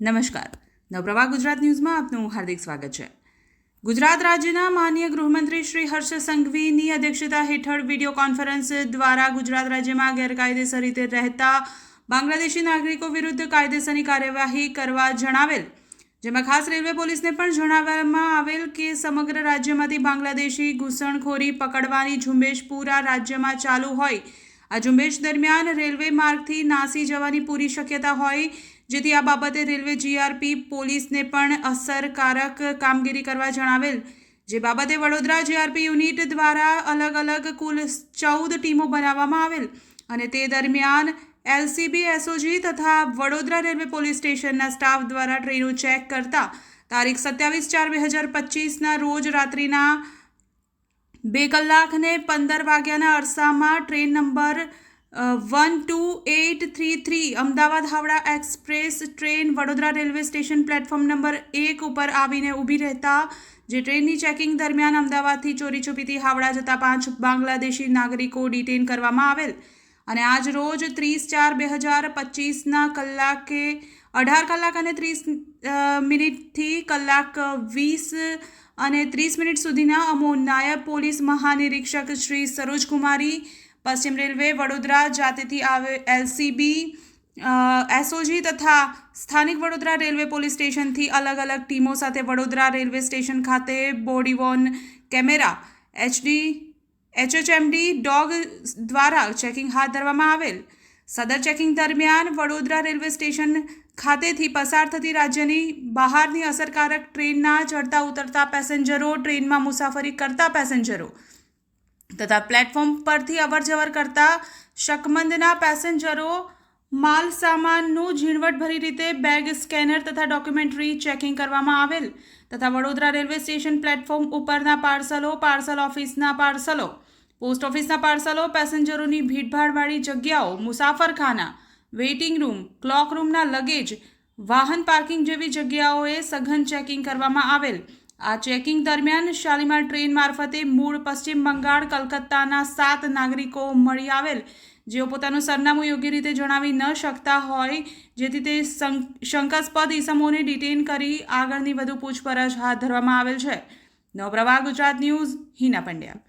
નમસ્કાર. નવપ્રભા ગુજરાત ન્યૂઝમાં આપનું હાર્દિક સ્વાગત છે. ગુજરાત રાજ્યના માનનીય ગૃહમંત્રી શ્રી હર્ષ સંઘવીની અધ્યક્ષતા હેઠળ વીડિયો કોન્ફરન્સ દ્વારા ગુજરાત રાજ્યમાં ગેરકાયદેસર રીતે રહેતા બાંગ્લાદેશી નાગરિકો વિરુદ્ધ કાયદેસરની કાર્યવાહી કરવા જણાવેલ. જેમાં ખાસ રેલવે પોલીસને પણ જણાવવામાં આવેલ કે સમગ્ર રાજ્યમાંથી બાંગ્લાદેશી ઘૂસણખોરી પકડવાની ઝુંબેશ પૂરા રાજ્યમાં ચાલુ હોય આ ઝુંબેશ દરમિયાન રેલવે માર્ગથી નાસી જવાની પૂરી શક્યતા હોય, જેથી આ બાબતે રેલવે જીઆરપી પોલીસને પણ અસરકારક કામગીરી કરવા જણાવેલ. જે બાબતે વડોદરા જીઆરપી યુનિટ દ્વારા અલગ અલગ કુલ ચૌદ ટીમો બનાવવામાં આવેલ અને તે દરમિયાન એલસીબી એસઓજી તથા વડોદરા રેલવે પોલીસ સ્ટેશનના સ્ટાફ દ્વારા ટ્રેનો ચેક કરતા તારીખ સત્યાવીસ ચાર બે હજાર પચીસના રોજ રાત્રિના બે કલાક ને પંદર વાગ્યાના અરસામાં train number one two eight three three Ahmedabad Howrah express train Vadodara railway station platform number એક ઉપર આવીને ઊભી રહેતા, જે ટ્રેનની ચેકિંગ દરમિયાન અમદાવાદથી ચોરી છુપીથી હાવડા જતા પાંચ બાંગ્લાદેશી નાગરિકો ડિટેન કરવામાં આવેલ. અને આજ રોજ ત્રીસ ચાર બે હજાર પચીસના કલાકે અઢાર કલાક અને ત્રીસ મિનિટથી કલાક વીસ અને ત્રીસ મિનિટ સુધીના અમો નાયબ પોલીસ મહાનિરીક્ષક શ્રી સરોજકુમારી, પશ્ચિમ રેલવે વડોદરા, જાતેથી આવે એલસીબી એસઓજી તથા સ્થાનિક વડોદરા રેલવે પોલીસ સ્ટેશનથી અલગ અલગ ટીમો સાથે વડોદરા રેલવે સ્ટેશન ખાતે body worn camera, HD HHMD dog દ્વારા ચેકિંગ હાથ ધરવામાં આવેલ. સદર ચેકિંગ દરમિયાન વડોદરા રેલવે સ્ટેશન ખાતેથી પસાર થતી રાજ્યની બહારની અસરકારક ટ્રેનના ચડતા ઉતરતા પેસેન્જરો, ટ્રેનમાં મુસાફરી કરતા પેસેન્જરો તથા પ્લેટફોર્મ પરથી અવરજવર કરતા શકમંદના પેસેન્જરો માલ સામાનનું ઝીણવટભરી રીતે બેગ સ્કેનર તથા ડોક્યુમેન્ટરી ચેકિંગ કરવામાં આવેલ તથા વડોદરા રેલવે સ્ટેશન પ્લેટફોર્મ ઉપરના પાર્સલો, પાર્સલ ઓફિસના પાર્સલો, પોસ્ટ ઓફિસના પાર્સલો, પેસેન્જરોની ભીડભાડવાળી જગ્યાઓ, મુસાફરખાના, વેઇટિંગ રૂમ, ક્લોક રૂમના લગેજ, વાહન પાર્કિંગ જેવી જગ્યાઓએ સઘન ચેકિંગ કરવામાં આવેલ. આ ચેકિંગ દરમિયાન શાલીમાર ટ્રેન મારફતે મૂળ પશ્ચિમ બંગાળ, કલકત્તાના સાત નાગરિકો મળી આવેલ. જેઓ પોતાનું સરનામું યોગ્ય રીતે જણાવી ન શકતા હોય, જેથી તે શંકાસ્પદ ઇસમોને ડિટેન કરી આગળની વધુ પૂછપરછ હાથ ધરવામાં આવેલ છે. નવપ્રવાહ ગુજરાત ન્યૂઝ, હિના પંડ્યા.